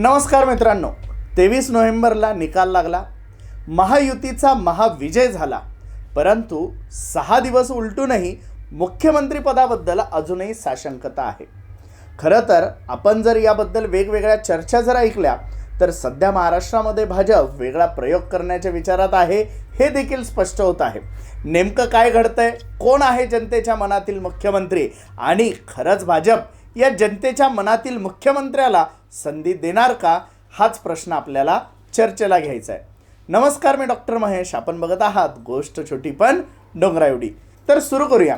नमस्कार मित्रांनो. तेवीस नोव्हेंबरला निकाल लागला. महायुतीचा महाविजय झाला. परंतु सहा दिवस उलटूनही मुख्यमंत्रीपदाबद्दल अजूनही साशंकता आहे. खरं तर आपण जर याबद्दल वेगवेगळ्या चर्चा जर ऐकल्या तर सध्या महाराष्ट्रामध्ये भाजप वेगळा प्रयोग करण्याच्या विचारात आहे हे देखील स्पष्ट होत आहे. नेमकं काय घडतंय? कोण आहे जनतेच्या मनातील मुख्यमंत्री? आणि खरंच भाजप या जनतेच्या मनातील मुख्यमंत्र्याला संधी देणार का? हाच प्रश्न आपल्याला चर्चेला घ्यायचा आहे. नमस्कार मी डॉक्टर महेश. आपण बघत आहात गोष्ट छोटी पण डोंगरा एवढी. तर सुरू करूया.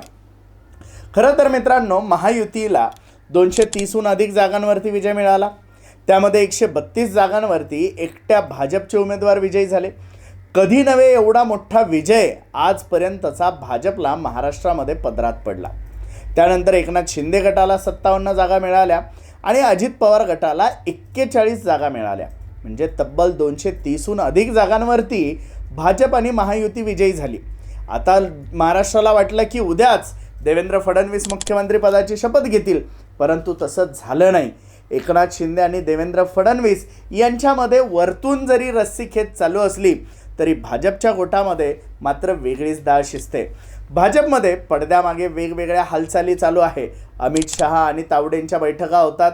खरं तर मित्रांनो महायुतीला दोनशे तीसहून अधिक जागांवरती विजय मिळाला. त्यामध्ये एकशे बत्तीस जागांवरती एकट्या भाजपचे उमेदवार विजयी झाले. कधी नव्हे एवढा मोठा विजय आजपर्यंतचा भाजपला महाराष्ट्रामध्ये पदरात पडला. त्यानंतर एकनाथ शिंदे गटाला सत्तावन्न जागा मिळाल्या आणि अजित पवार गटाला एक्केचाळीस जागा मिळाल्या. म्हणजे तब्बल दोनशे तीसहून अधिक जागांवरती भाजप आणि महायुती विजयी झाली. आता महाराष्ट्राला वाटलं की उद्याच देवेंद्र फडणवीस मुख्यमंत्रीपदाची शपथ घेतील परंतु तसं झालं नाही. एकनाथ शिंदे आणि देवेंद्र फडणवीस यांच्यामध्ये वरतून जरी रस्सीखेच चालू असली तरी भाजपच्या गोटामध्ये मात्र वेगळीच डाळ शिजते. भाजपमध्ये पडद्यामागे वेगवेगळ्या हालचाली चालू आहे. अमित शहा आणि तावडेंच्या बैठका होतात.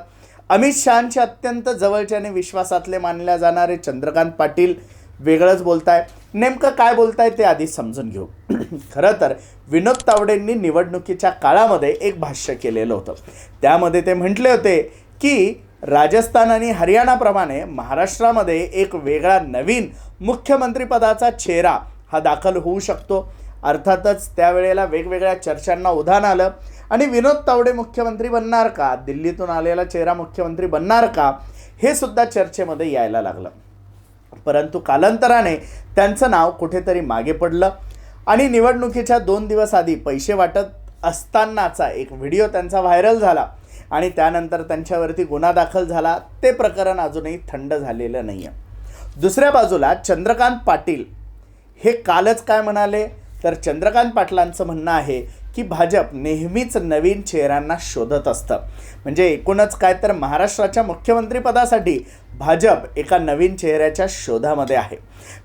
अमित शहांचे अत्यंत जवळचे आणि विश्वासातले मानल्या जाणारे चंद्रकांत पाटील वेगळंच बोलताय. नेमकं काय बोलताय ते आधी समजून घेऊ. खरं तर विनोद तावडेंनी निवडणुकीच्या काळामध्ये एक भाष्य केलेलं होतं. त्यामध्ये ते म्हटले होते की राजस्थान आणि हरियाणाप्रमाणे महाराष्ट्रामध्ये एक वेगळा नवीन मुख्यमंत्रीपदाचा चेहरा हा दाखल होऊ शकतो. अर्थातच त्यावेळेला वेगवेगळ्या चर्चांना उधाण आलं. आणि विनोद तावडे मुख्यमंत्री बनणार का? दिल्लीतून आलेला चेहरा मुख्यमंत्री बनणार का? हे सुद्धा चर्चेमध्ये यायला लागलं. परंतु कालांतराने त्यांचं नाव कुठेतरी मागे पडलं. आणि निवडणुकीच्या दोन दिवस आधी पैसे वाटत असतानाचा एक व्हिडिओ त्यांचा व्हायरल झाला. आणि त्यानंतर त्यांच्यावरती गुन्हा दाखल झाला. ते प्रकरण अजूनही थंड झालेलं नाही आहे दुसऱ्या बाजूला चंद्रकांत पाटील हे कालच काय म्हणाले? तर चंद्रकांत पाटलांचं म्हणणं आहे की भाजप नेहमीच नवीन चेहऱ्यांना शोधत असतं. म्हणजे एकूणच काय तर महाराष्ट्राच्या मुख्यमंत्रीपदासाठी भाजप एका नवीन चेहऱ्याच्या शोधामध्ये आहे.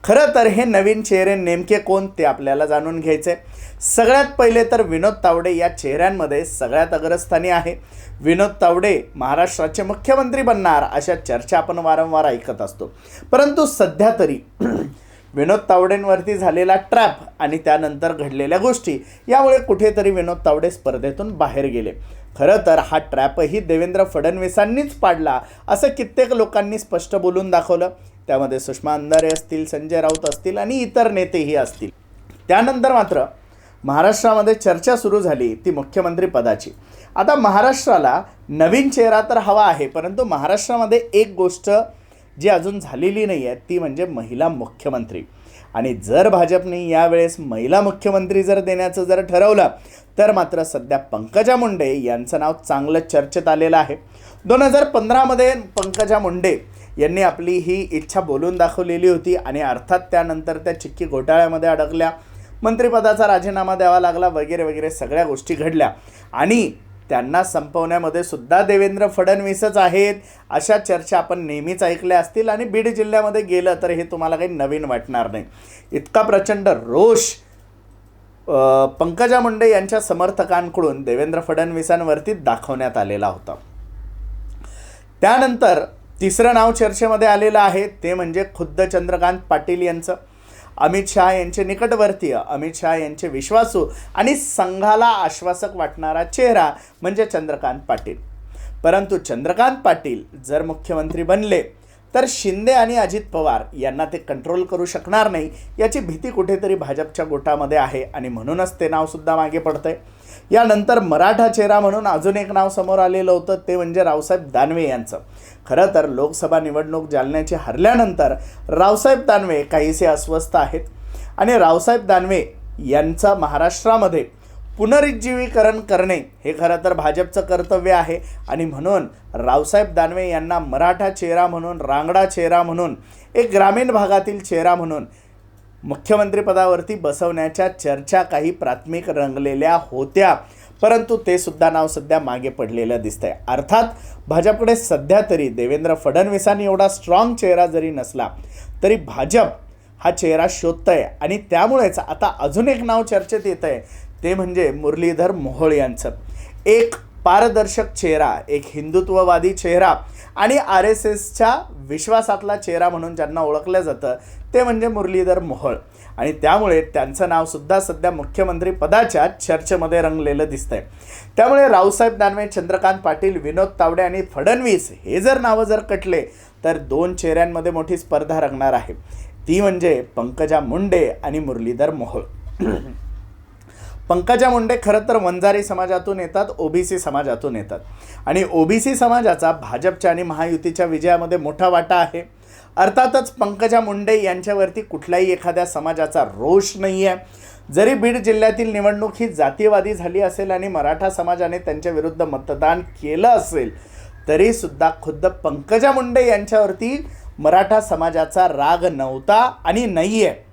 खरं तर हे नवीन चेहरे नेमके कोण ते आपल्याला जाणून घ्यायचे सगळ्यात पहिले तर विनोद तावडे या चेहऱ्यांमध्ये सगळ्यात अग्रस्थानी आहे. विनोद तावडे महाराष्ट्राचे मुख्यमंत्री बनणार अशा चर्चा आपण वारंवार ऐकत असतो. परंतु सध्या तरी विनोद तावडेंवरती झालेला ट्रॅप आणि त्यानंतर घडलेल्या गोष्टी यामुळे कुठेतरी विनोद तावडे स्पर्धेतून बाहेर गेले. खरं तर हा ट्रॅपही देवेंद्र फडणवीसांनीच पाडला असं कित्येक लोकांनी स्पष्ट बोलून दाखवलं. त्यामध्ये सुषमा अंधारे असतील संजय राऊत असतील आणि इतर नेतेही असतील. त्यानंतर मात्र महाराष्ट्रामध्ये चर्चा सुरू झाली ती मुख्यमंत्री पदाची. आता महाराष्ट्राला नवीन चेहरा तर हवा आहे परंतु महाराष्ट्रामध्ये एक गोष्ट जी अजून झालेली नाही आहे ती म्हणजे महिला मुख्यमंत्री. आणि जर भाजपने यावेळेस महिला मुख्यमंत्री जर देण्याचं जर ठरवलं तर मात्र सध्या पंकजा मुंडे यांचं नाव चांगलं चर्चेत आलेलं आहे. दोन हजार पंधरामध्ये पंकजा मुंडे यांनी आपली ही इच्छा बोलून दाखवलेली होती आणि अर्थात त्यानंतर त्या चिक्की घोटाळ्यामध्ये अडकल्या. मंत्रिपदाचा राजीनामा द्यावा लागला वगैरे वगैरे सगळ्या गोष्टी घडल्या. आणि त्यांना संपवण्यामध्ये सुद्धा देवेंद्र फडणवीसच आहेत अशा चर्चा आपण नेहमीच ऐकल्या असतील आणि बीड जिल्ह्यामध्ये गेलं तर हे तुम्हाला काही नवीन वाटणार नाही. इतका प्रचंड रोष पंकजा मुंडे यांच्या समर्थकांकडून देवेंद्र फडणवीसांवरती दाखवण्यात आलेला होता. त्यानंतर तिसरं नाव चर्चेमध्ये आलेलं आहे ते म्हणजे खुद्द चंद्रकांत पाटील यांचं. अमित शहा यांचे निकटवर्तीय अमित शहा यांचे विश्वासू आणि संघाला आश्वासक वाटणारा चेहरा म्हणजे चंद्रकांत पाटील. परंतु चंद्रकांत पाटील जर मुख्यमंत्री बनले तर शिंदे आणि अजित पवार यांना ते कंट्रोल करू शकणार नाही याची भीती कुठेतरी भाजपच्या गोटामध्ये आहे आणि म्हणूनच ते नावसुद्धा मागे पडतंय. यानंतर मराठा चेहरा म्हणून अजून एक नाव समोर आलेलं होतं ते म्हणजे रावसाहेब दानवे यांचं. खरं तर लोकसभा निवडणूक जालन्याची हरल्यानंतर रावसाहेब दानवे काहीसे अस्वस्थ आहेत. आणि रावसाहेब दानवे यांचा महाराष्ट्रामध्ये पुनरुज्जीवीकरण करणे हे खरं तर भाजपचं कर्तव्य आहे. आणि म्हणून रावसाहेब दानवे यांना मराठा चेहरा म्हणून रांगडा चेहरा म्हणून एक ग्रामीण भागातील चेहरा म्हणून मुख्यमंत्रीपदावरती बसवण्याच्या चर्चा काही प्राथमिक रंगलेल्या होत्या. परंतु ते सुद्धा नाव सध्या मागे पडलेलं दिसतंय. अर्थात भाजपकडे सध्या तरी देवेंद्र फडणवीसांनी एवढा स्ट्रॉंग चेहरा जरी नसला तरी भाजप हा चेहरा शोधतंय. आणि त्यामुळेच आता अजून एक नाव चर्चेत येत आहे ते म्हणजे मुरलीधर मोहोळ यांचं. एक पारदर्शक चेहरा एक हिंदुत्ववादी चेहरा आणि आर एस एसच्या विश्वासातला चेहरा म्हणून ज्यांना ओळखलं जातं ते म्हणजे मुरलीधर मोहोळ. आणि त्यामुळे त्यांचं नावसुद्धा सध्या मुख्यमंत्री पदाच्या चर्चेमध्ये रंगलेलं दिसतंय. त्यामुळे रावसाहेब दानवे चंद्रकांत पाटील विनोद तावडे आणि फडणवीस हे जर नावं जर कटले तर दोन चेहऱ्यांमध्ये मोठी स्पर्धा रंगणार आहे. ती म्हणजे पंकजा मुंडे आणि मुरलीधर मोहोळ. पंकजा मुंडे खरं तर वंजारी समाजातून येतात ओबीसी समाजातून येतात. आणि ओबीसी समाजाचा भाजपच्या आणि महायुतीच्या विजयामध्ये मोठा वाटा आहे. अर्थातच पंकजा मुंडे यांच्यावरती कुठल्याही एखाद्या समाजाचा रोष नाही आहे जरी बीड जिल्ह्यातील निवडणूक ही जातीयवादी झाली असेल आणि मराठा समाजाने त्यांच्या विरुद्ध मतदान केलं असेल तरीसुद्धा खुद्द पंकजा मुंडे यांच्यावरती मराठा समाजाचा राग नव्हता आणि नाही आहे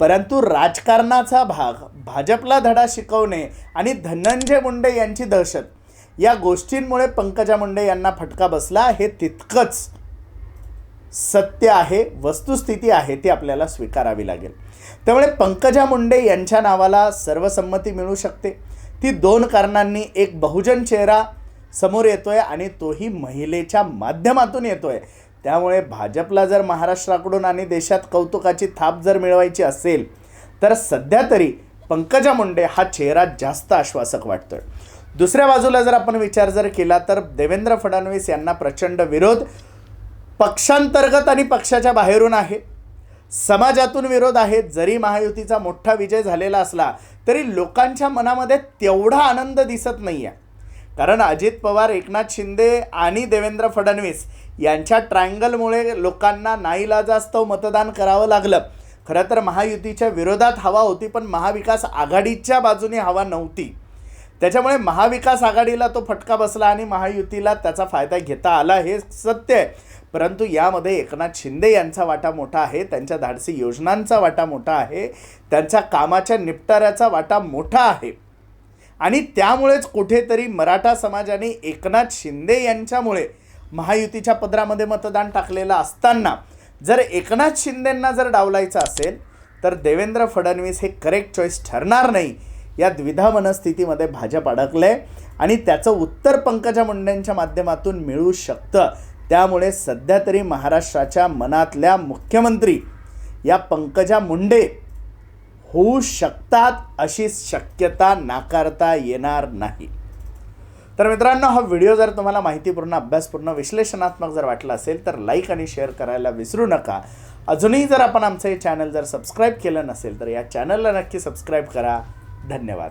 परंतु राजकारणाचा भाग भाजपला धडा शिकवणे आणि धनंजय मुंडे यांची दहशत या गोष्टींमुळे पंकजा मुंडे यांना फटका बसला हे तितकंच सत्य आहे वस्तुस्थिती आहे ती आपल्याला स्वीकारावी लागेल. त्यामुळे पंकजा मुंडे यांच्या नावाला सर्वसंमती मिळू शकते. ती दोन कारणांनी एक बहुजन चेहरा समोर येतोय आणि तोही महिलेच्या माध्यमातून येतोय. त्यामुळे भाजपला जर महाराष्ट्राकडून आणि देशात कौतुकाची थाप जर मिळवायची असेल तर सध्या तरी पंकजा मुंडे हा चेहरा जास्त आश्वासक वाटतोय. दुसऱ्या बाजूला जर आपण विचार जर केला तर देवेंद्र फडणवीस यांना प्रचंड विरोध पक्षांतर्गत आणि पक्षाच्या बाहेरून आहे. समाजातून विरोध आहे. जरी महायुतीचा मोठा विजय झालेला असला तरी लोकांच्या मनामध्ये तेवढा आनंद दिसत नाही आहे कारण अजित पवार एकनाथ शिंदे आणि देवेंद्र फडणवीस यांच्या ट्रँगलमुळे लोकांना नाईलाजास्तव मतदान करावं लागलं. खरं तर महायुतीच्या विरोधात हवा होती पण महाविकास आघाडीच्या बाजूने हवा नव्हती. त्याच्यामुळे महाविकास आघाडीला तो फटका बसला आणि महायुतीला त्याचा फायदा घेता आला हे सत्य आहे. परंतु यामध्ये एकनाथ शिंदे यांचा वाटा मोठा आहे त्यांच्या धाडसी योजनांचा वाटा मोठा आहे त्यांच्या कामाच्या निपटाऱ्याचा वाटा मोठा आहे. आणि त्यामुळेच कुठेतरी मराठा समाजाने एकनाथ शिंदे यांच्यामुळे महायुतीच्या पदरामध्ये मतदान टाकलेलं असताना जर एकनाथ शिंदेंना जर डावलायचं असेल तर देवेंद्र फडणवीस हे करेक्ट चॉईस ठरणार नाही. या द्विधा मनस्थितीमध्ये भाजप अडकलंय आणि त्याचं उत्तर पंकजा मुंडेंच्या माध्यमातून मिळू शकतं. त्यामुळे सध्या तरी महाराष्ट्राच्या मनातल्या मुख्यमंत्री या पंकजा मुंडे होऊ शकतात अशी शक्यता नाकारता येणार नाही. तर मित्रांनो हा व्हिडिओ जर तुम्हाला माहितीपूर्ण अभ्यासपूर्ण विश्लेषणात्मक जर वाटला असेल तर लाईक आणि शेअर करायला विसरू नका. अजूनही जर आपण आमचं हे चॅनल जर सबस्क्राईब केलं नसेल तर या चॅनलला नक्की सबस्क्राईब करा. धन्यवाद.